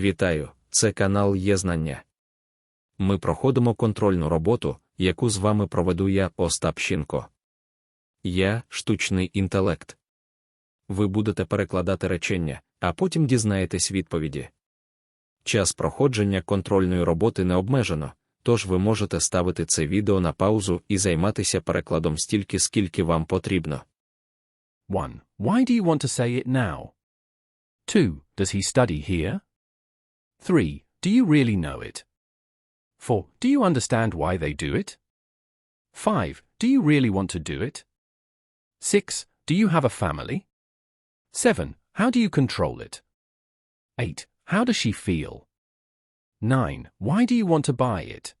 Вітаю, це канал Є Знання. Ми проходимо контрольну роботу, яку з вами проведу я, Остап Щінко. Я штучний інтелект. Ви будете перекладати речення, а потім дізнаєтесь відповіді. Час проходження контрольної роботи не обмежено, тож ви можете ставити це відео на паузу і займатися перекладом стільки, скільки вам потрібно. 1. Why do you want to say it now? 2. Does he study here? 3. Do you really know it? 4. Do you understand why they do it? 5. Do you really want to do it? 6. Do you have a family? 7. How do you control it? 8. How does she feel? 9. Why do you want to buy it?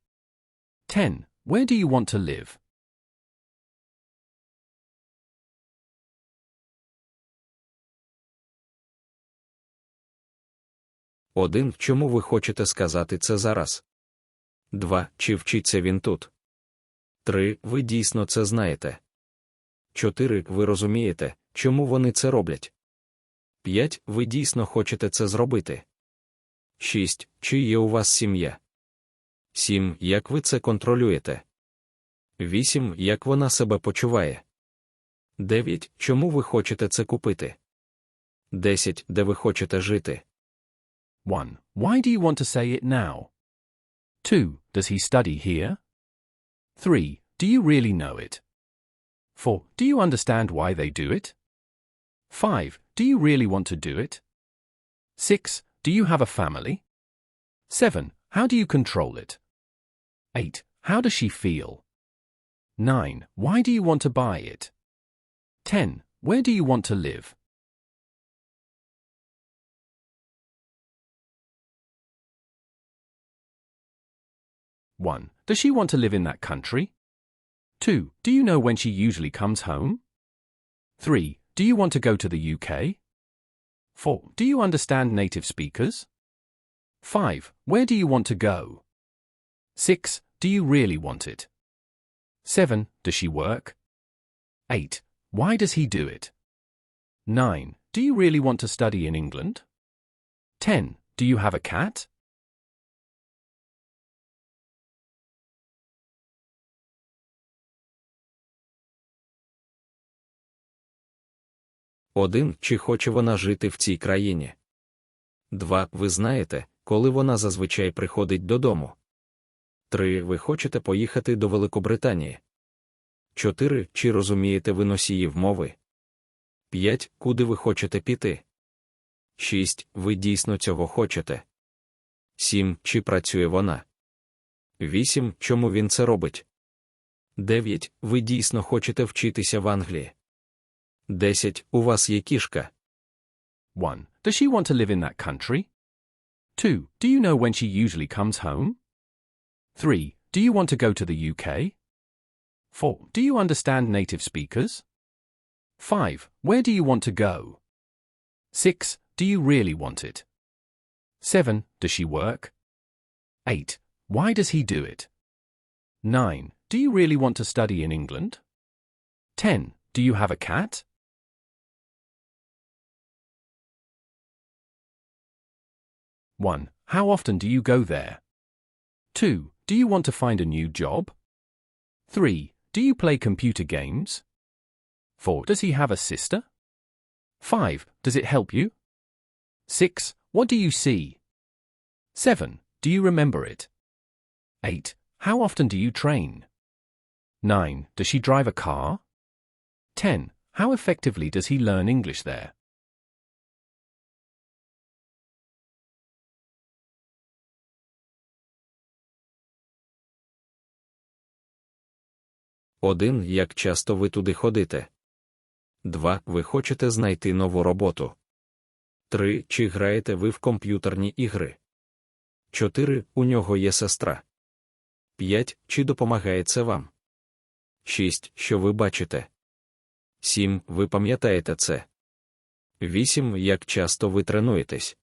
10. Where do you want to live? Один. Чому ви хочете сказати це зараз? 2. Чи вчиться він тут? 3. Ви дійсно це знаєте. 4. Ви розумієте, чому вони це роблять? 5. Ви дійсно хочете це зробити. 6. Чи є у вас сім'я? 7. Як ви це контролюєте? 8. Як вона себе почуває? 9. Чому ви хочете це купити? 10. Де ви хочете жити? 1. Why do you want to say it now? 2. Does he study here? 3. Do you really know it? 4. Do you understand why they do it? 5. Do you really want to do it? 6. Do you have a family? 7. How do you control it? 8. How does she feel? 9. Why do you want to buy it? 10. Where do you want to live? One. Does she want to live in that country? Two. Do you know when she usually comes home? Three. Do you want to go to the UK? Four. Do you understand native speakers? Five. Where do you want to go? Six. Do you really want it? Seven. Does she work? Eight. Why does he do it? Nine. Do you really want to study in England? Ten. Do you have a cat? Один. Чи хоче вона жити в цій країні? 2. Ви знаєте, коли вона зазвичай приходить додому. 3. Ви хочете поїхати до Великобританії. 4. Чи розумієте ви носіїв мови? 5. Куди ви хочете піти? 6. Ви дійсно цього хочете. 7. Чи працює вона? 8. Чому він це робить? 9. Ви дійсно хочете вчитися в Англії. 10. У вас є кішка. 1. Does she want to live in that country? 2. Do you know when she usually comes home? 3. Do you want to go to the UK? 4. Do you understand native speakers? 5. Where do you want to go? 6. Do you really want it? 7. Does she work? 8. Why does he do it? 9. Do you really want to study in England? 10. Do you have a cat? One. How often do you go there? Two. Do you want to find a new job? Three. Do you play computer games? Four. Does he have a sister? Five. Does it help you? Six. What do you see? Seven. Do you remember it? Eight. How often do you train? Nine. Does she drive a car? Ten. How effectively does he learn English there? Один. Як часто ви туди ходите? 2. Ви хочете знайти нову роботу. 3. Чи граєте ви в комп'ютерні ігри? 4. У нього є сестра. 5. Чи допомагає це вам? 6. Що ви бачите? 7. Ви пам'ятаєте це? 8. Як часто ви тренуєтесь?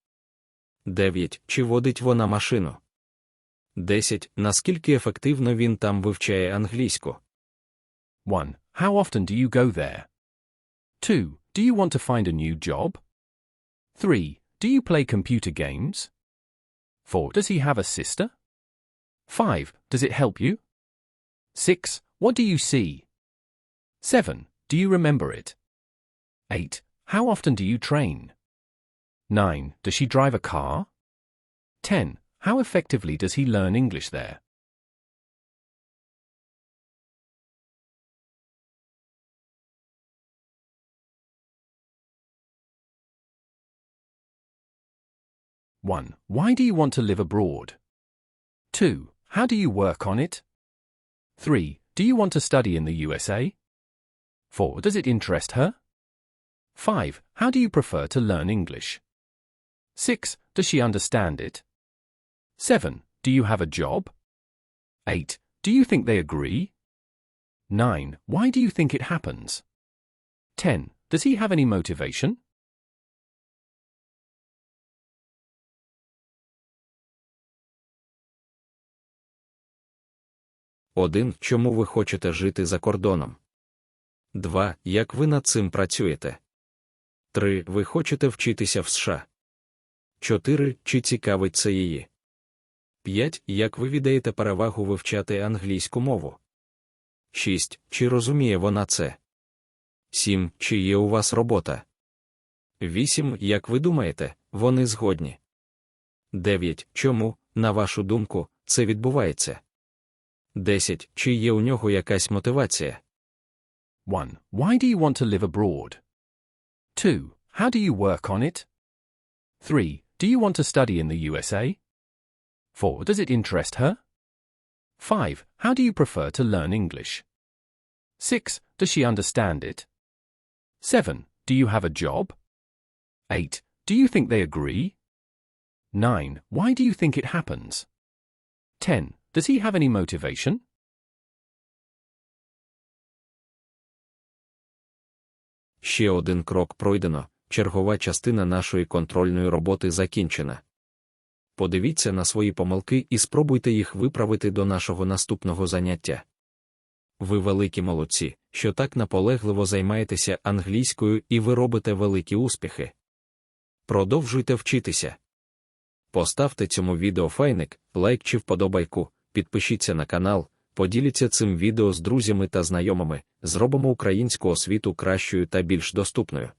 9. Чи водить вона машину? 10. Наскільки ефективно він там вивчає англійську? 1. How often do you go there? 2. Do you want to find a new job? 3. Do you play computer games? 4. Does he have a sister? 5. Does it help you? 6. What do you see? 7. Do you remember it? 8. How often do you train? 9. Does she drive a car? 10. How effectively does he learn English there? One. Why do you want to live abroad? Two. How do you work on it? Three. Do you want to study in the USA? Four. Does it interest her? Five. How do you prefer to learn English? Six. Does she understand it? Seven. Do you have a job? Eight. Do you think they agree? Nine. Why do you think it happens? Ten. Does he have any motivation? Один. Чому ви хочете жити за кордоном? 2. Як ви над цим працюєте? 3. Ви хочете вчитися в США? 4. Чи цікавить це її? 5. Як ви віддаєте перевагу вивчати англійську мову? 6. Чи розуміє вона це? 7. Чи є у вас робота? 8. Як ви думаєте, вони згодні? 9. Чому, на вашу думку, це відбувається? 10. Чи є у нього якась мотивація? 1. Why do you want to live abroad? 2. How do you work on it? 3. Do you want to study in the USA? 4. Does it interest her? 5. How do you prefer to learn English? 6. Does she understand it? 7. Do you have a job? 8. Do you think they agree? 9. Why do you think it happens? 10. Does he have any motivation? Ще один крок пройдено, чергова частина нашої контрольної роботи закінчена. Подивіться на свої помилки і спробуйте їх виправити до нашого наступного заняття. Ви великі молодці, що так наполегливо займаєтеся англійською і ви робите великі успіхи. Продовжуйте вчитися. Поставте цьому відео файник, лайк чи вподобайку, підпишіться на канал, поділіться цим відео з друзями та знайомими, зробимо українську освіту кращою та більш доступною.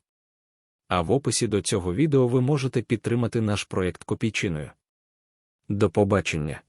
А в описі до цього відео ви можете підтримати наш проєкт копійчиною. До побачення!